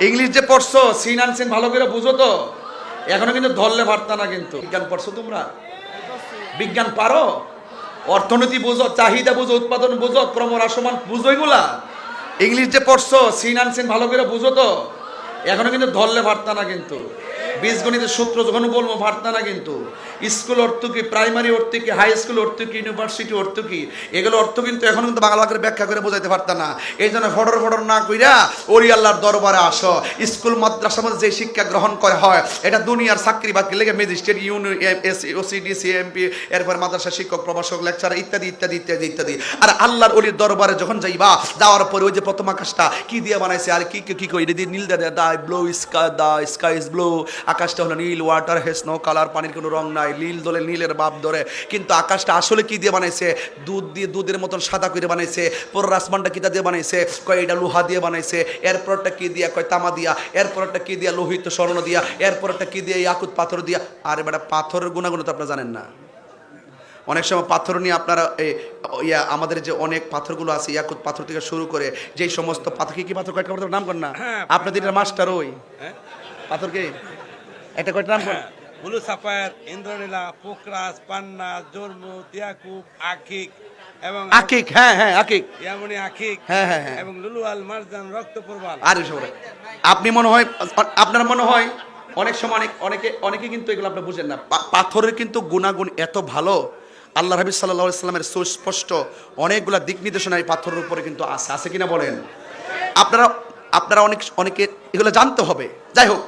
English যে পড়ছো, scene আন scene ভালো করে বুঝো তো। এখনও কিন্তু ধরলে পারতা না কিন্তু। বিজ্ঞান পড়ছো তোমরা? বিজ্ঞান পারো? অর্থনীতি বুঝো, চাহিদা বুঝো, উৎপাদন বুঝো ক্রমরাসমান বুঝো এগুলা? ইংলিশ যে পড়ছো, সিন আন সিন ভালো করে বুঝো তো। এখনও কিন্তু ধরলে পারতা না কিন্তু। বীজগণিতের সূত্র যখন বলব পারতা না কিন্তু। স্কুল অর্থ কি? প্রাইমারি অর্থ কি? হাই স্কুল অর্থ কি? ইউনিভার্সিটি অর্থ কি? এগুলো অর্থ কিন্তু এখন কিন্তু বাংলা করে ব্যাখ্যা করে বোঝাইতে পারতা না। এই জন্য ফডর ফডর না কইরা ওরি আল্লাহর দরবারে আসো। স্কুল মাদ্রাসার মধ্যে যে শিক্ষা গ্রহণ করে হয়, এটা দুনিয়ার চাকরি বাকরি লেগে ম্যাজিস্ট্রেট, ইউনি ওসিডি সিএমপি এরপর মাদ্রাসা শিক্ষক, প্রভাষক লেকচার ইত্যাদি ইত্যাদি ইত্যাদি ইত্যাদি। আর আল্লাহর অলির দরবারে যখন যাইবা, যাওয়ার পরে ওই যে প্রথম আকাশটা কি দিয়ে বানাইছে আর কি, কি- কই? দিয়ে নীল the blue sky the sky is blue আকাশটা হলো নীল ওয়াটার হেস নো কালার পানির কোনো রং নাই নীল দলে নীলের বাপ ধরে। কিন্তু আকাশটা আসলে কি দিয়ে বানাইছে? দুধ দিয়ে দুধের মতন সাদা করে বানাইছে পুরো আসমানটা কিতা দিয়ে বানাইছে? কয় এটা লোহা দিয়ে বানাইছে। এরপরটা কি দিয়া? কয় তামা দিয়া। এরপরটা কি দিয়া? লোহিত স্বর্ণ দিয়া। এরপরটা কি দিয়ে? ইয়াকুত পাথর দিয়া। আর বেটা পাথরের গুণাগুণ তো আপনারা জানেন না। অনেক সময় পাথর নিয়ে আপনারা ইয়া আমাদের যে অনেক পাথরগুলো আছে ইয়াকুত পাথর থেকে শুরু করে যেই সমস্ত পাথর কি কি পাথর? কয়েকটা পাথর নাম করেন না। হ্যাঁ। আপনাদের মাস্টার ওই। হ্যাঁ? পাথর কি? এটা কয়টা নাম? করেন ব্লু সাফায়ার ইন্দ্রনীলা পোকরাস পান্না জর্মু তিয়াকুব আকিক এবং আকিক হ্যাঁ হ্যাঁ আকিক। ইয়ামনি আকিক হ্যাঁ, হ্যাঁ, হ্যাঁ। এবং লুলুয়াল মারজান রক্ত প্রবাল আর এসব আপনি মনে হয় আপনার মনে হয় অনেক সময় অনেক অনেকে অনেকে কিন্তু এগুলো আপনি বুঝেন না। পাথরের কিন্তু গুণাগুণ এত ভালো আল্লাহ হাবিব সাল্লাহ ইসলামের সুস্পষ্ট অনেকগুলা দিক নির্দেশনা এই পাথরের উপরে কিন্তু আছে। আছে কিনা বলেন? আপনারা আপনারা অনেক অনেকে এগুলো জানতে হবে। যাই হোক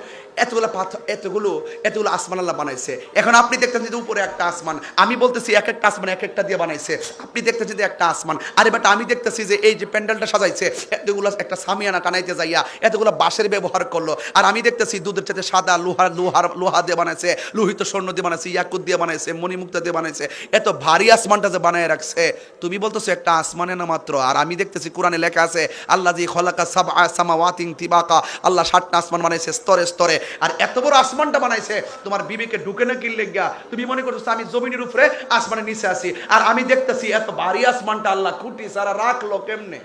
এতগুলো পাথর এতগুলো এতগুলো আসমান আল্লাহ বানাইছে। এখন আপনি দেখতেছেন যে উপরে একটা আসমান। আমি বলতেছি এক একটা আসমান এক একটা দিয়ে বানাইছে। আপনি দেখতেছেন যে একটা আসমান। আরে বাট আমি দেখতেছি যে এই যে প্যান্ডেলটা সাজাইছে, এতগুলো একটা সামিয়ানা টানাইতে যাইয়া এতগুলো বাঁশের ব্যবহার করল। আর আমি দেখতেছি দুধের সাথে সাদা লোহার লোহার, লোহা দিয়ে বানাইছে, লোহিত স্বর্ণ দিয়ে বানাইছে, ইয়াকুত দিয়ে বানাইছে, মণিমুক্তা দিয়ে বানাইছে। এত ভারী আসমানটা যে বানায় রাখছে। তুমি বলতেছো একটা আসমানে না মাত্র। আর আমি দেখতেছি কোরআনে লেখা আছে আল্লাহ জি খলাকা সাব সামাওয়াতিন তিবাকা। আল্লাহ সাতটা আসমান বানাইছে স্তরে স্তরে। আর এত বড় আসমানটা বানাইছে, তোমার বিবিকে ঢুকে না কিনলে গিয়া, তুমি মনে করছ আমি জমিনের উপরে আসমানের নিচে আসি আর আমি দেখতেছি এত ভারী আসমানটা, আল্লাহ খুঁটি সারা রাখল কেমনে?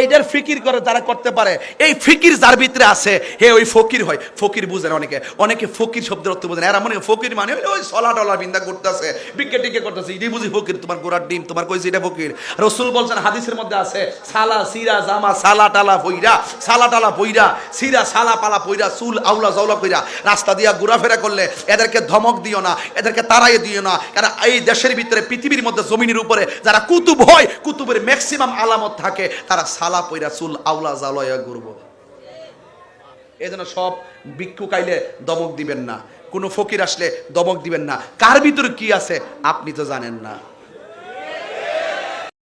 এইটার ফিকির করে যারা করতে পারে। এই ফিকির যার ভিতরে আছে, হে ওই ফকির হয়। ফকির বুঝে না অনেকে। অনেকে ফকির শব্দের অর্থ বুঝে না। এরা মনে ফকির মানে ওই সলা টলা বিন্দা করতেছে বিকে টিকে করতেছে। এটাই বুঝি ফকির, তোমার গোড়ার ডিম, তোমার কইছে এটা ফকির। রসুল বলছেন হাদিসের মধ্যে আছে, সালা, সিরা, জামা, সালা টালা পইরা, সালা টালা পইরা, সিরা, সালা পালা পইরা, চুল, আউলা, জাউলা কইরা রাস্তা দিয়া ঘোরাফেরা করলে এদেরকে ধমক দিও না, এদেরকে তাড়াই দিও না। কারণ এই দেশের ভিতরে, পৃথিবীর মধ্যে জমিনের উপরে যারা কুতুব হয়, কুতুবের ম্যাক্সিমাম আলামত থাকে, তারা সালা পইরা চুল আওলা জালয়া ঘুরব। এই জন্য সব ভিক্ষু কাইলে দমক দিবেন না। কোনো ফকির আসলে দমক দিবেন না। কার ভিতরে কি আছে, আপনি তো জানেন না।